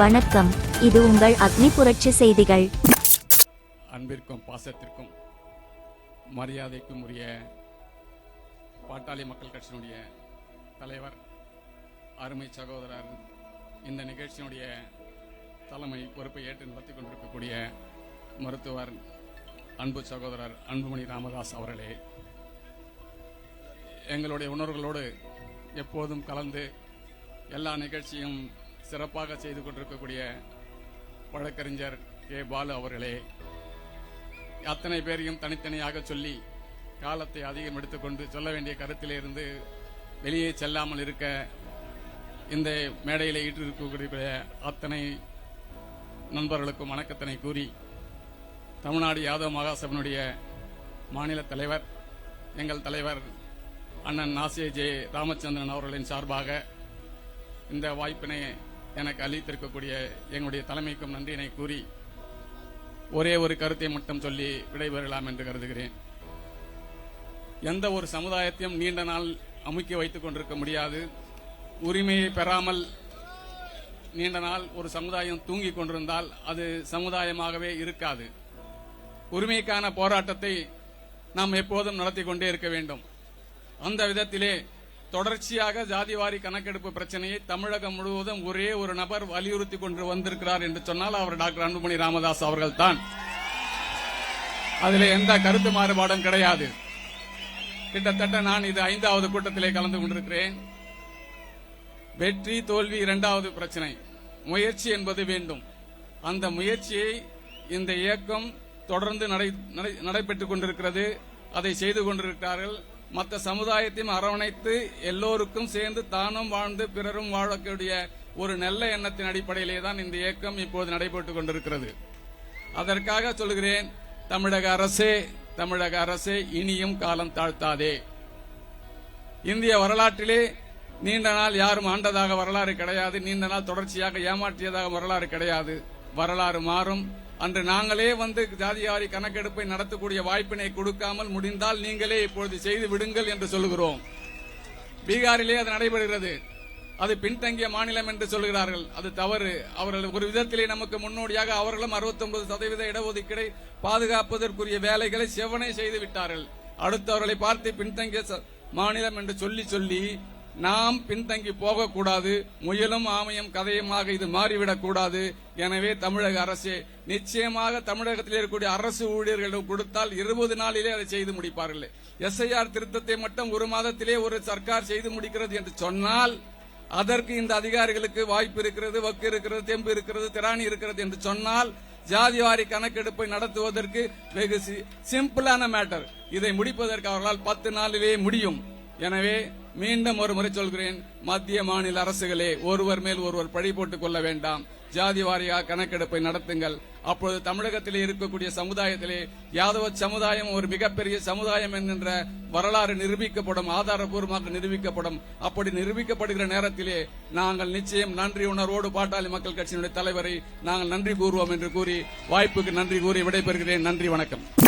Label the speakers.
Speaker 1: வணக்கம். இது உங்கள் அக்னி புரட்சி செய்திகள்.
Speaker 2: அன்பிற்கும் பாசத்திற்கும் மரியாதைக்கும் உரிய பாட்டாளி மக்கள் கட்சியினுடைய தலைவர் அருமை சகோதரர் இந்த நிகழ்ச்சியினுடைய தலைமை பொறுப்பை ஏற்று நடத்தி கொண்டிருக்கக்கூடிய மருத்துவர் அன்பு சகோதரர் அன்புமணி ராமதாஸ் அவர்களே எங்களுடைய உணர்வுகளோடு எப்போதும் கலந்து எல்லா நிகழ்ச்சியும் சிறப்பாக செய்து கொண்டிருக்கக்கூடிய வழக்கறிஞர் கே பாலு அவர்களே அத்தனை பேரையும் தனித்தனியாக சொல்லி காலத்தை அதிகம் எடுத்துக்கொண்டு சொல்ல வேண்டிய கருத்திலிருந்து வெளியே செல்லாமல் இருக்க இந்த மேடையில் ஈட்டிருக்கக்கூடிய அத்தனை நண்பர்களுக்கும் வணக்கத்தினை கூறி தமிழ்நாடு யாதவ மகாசபனுடைய மாநில தலைவர் எங்கள் தலைவர் அண்ணன் நாசிய ஜே ராமச்சந்திரன் அவர்களின் சார்பாக இந்த வாய்ப்பினை எனக்கு அளித்திருக்கக்கூடிய எங்களுடைய தலைமைக்கும் நன்றியினை கூறி ஒரே ஒரு கருத்தை மட்டும் சொல்லி விடைபெறலாம் என்று கருதுகிறேன். எந்த ஒரு சமுதாயத்தையும் நீண்ட நாள் அமுக்கி வைத்துக் கொண்டிருக்க முடியாது. உரிமையை பெறாமல் நீண்ட நாள் ஒரு சமுதாயம் தூங்கிக் கொண்டிருந்தால் அது சமுதாயமாகவே இருக்காது. உரிமைக்கான போராட்டத்தை நாம் எப்போதும் நடத்தி கொண்டே இருக்க வேண்டும். அந்த விதத்திலே தொடர்ச்சியாக ஜாதிவாரி கணக்கெடுப்பு பிரச்சனையை தமிழகம் முழுவதும் ஒரே ஒரு நபர் வலியுறுத்தி கொண்டு வந்திருக்கிறார் என்று சொன்னால் அவர் டாக்டர் அன்புமணி ராமதாஸ் அவர்கள் தான் அதில் எந்த கருத்து மாறுபாடும் கிடையாது. கிட்டத்தட்ட நான் இது ஐந்தாவது கூட்டத்திலே கலந்து கொண்டிருக்கிறேன். வெற்றி தோல்வி இரண்டாவது பிரச்சனை. முயற்சி என்பது வேண்டும். அந்த முயற்சியை இந்த இயக்கம் தொடர்ந்து நடை- நடை- நடைபெற்றுக் கொண்டிருக்கிறது. அதை செய்து கொண்டிருக்கிறார்கள். மற்ற சமுதாயத்தையும் அரவணைத்து எல்லோருக்கும் சேர்ந்து தானும் வாழ்ந்து பிறரும் வாழக்கூடிய ஒரு நல்ல எண்ணத்தின் அடிப்படையிலே தான் இந்த இயக்கம் இப்போது நடைபெற்றுக் கொண்டிருக்கிறது. அதற்காக சொல்கிறேன் தமிழக அரசே தமிழக அரசே இனியும் காலம் தாழ்த்தாதே. இந்திய வரலாற்றிலே நீண்ட நாள் யாரும் ஆண்டதாக வரலாறு கிடையாது நீண்ட நாள் தொடர்ச்சியாக ஏமாற்றியதாக வரலாறு கிடையாது. வரலாறு மாறும் அன்று நாங்களே வந்து ஜாதியாரி கணக்கெடுப்பை நடத்தக்கூடிய வாய்ப்பினை கொடுக்காமல் முடிந்தால் நீங்களே இப்பொழுது செய்து விடுங்கள் என்று சொல்லுகிறோம். பீகாரிலே அது நடைபெறுகிறது. அது பின்தங்கிய மாநிலம் என்று சொல்கிறார்கள். அது தவறு. அவர்கள் ஒரு விதத்திலே நமக்கு முன்னோடியாக அவர்களும் 69% சதவீத இடஒதுக்கீடை பாதுகாப்பதற்குரிய வேலைகளை செவனே செய்து விட்டார்கள். அடுத்தவர்களை பார்த்து பின்தங்கிய மாநிலம் என்று சொல்லி சொல்லி நாம் பின்தங்கி போகக்கூடாது முயலும் ஆமையும் கதையுமாக இது மாறிவிடக் கூடாது எனவே தமிழக அரசு நிச்சயமாக தமிழகத்தில் இருக்கக்கூடிய அரசு ஊழியர்களிடம் கொடுத்தால் இருபது நாளிலே அதை செய்து முடிப்பார்கள். எஸ்ஐஆர் திருத்தத்தை மட்டும் ஒரு மாதத்திலே ஒரு சர்க்கார் செய்து முடிக்கிறது என்று சொன்னால் அதற்கு இந்த அதிகாரிகளுக்கு வாய்ப்பு இருக்கிறது வக்கு இருக்கிறது தெம்பு இருக்கிறது திராணி இருக்கிறது என்று சொன்னால் ஜாதிவாரி கணக்கெடுப்பை நடத்துவதற்கு வெகு சி- சிம்பிளான மேட்டர். இதை முடிப்பதற்கு அவர்களால் பத்து நாளிலே முடியும். எனவே மீண்டும் ஒரு முறை சொல்கிறேன் மத்திய மாநில அரசுகளே ஒருவர் மேல் ஒருவர் பழி போட்டுக் கொள்ள வேண்டாம். ஜாதி வாரியாக கணக்கெடுப்பை நடத்துங்கள். அப்பொழுது தமிழகத்திலே இருக்கக்கூடிய சமுதாயத்திலே யாதவ சமுதாயம் ஒரு மிகப்பெரிய சமுதாயம் என்கின்ற வரலாறு நிரூபிக்கப்படும் ஆதாரபூர்வமாக நிரூபிக்கப்படும். அப்படி நிரூபிக்கப்படுகிற நேரத்திலே நாங்கள் நிச்சயம் நன்றி உணர்வோடு பாட்டாளி மக்கள் கட்சியினுடைய தலைவரை நாங்கள் நன்றி கூறுவோம் என்று கூறி வாய்ப்புக்கு நன்றி கூறி விடைபெறுகிறேன். நன்றி வணக்கம்.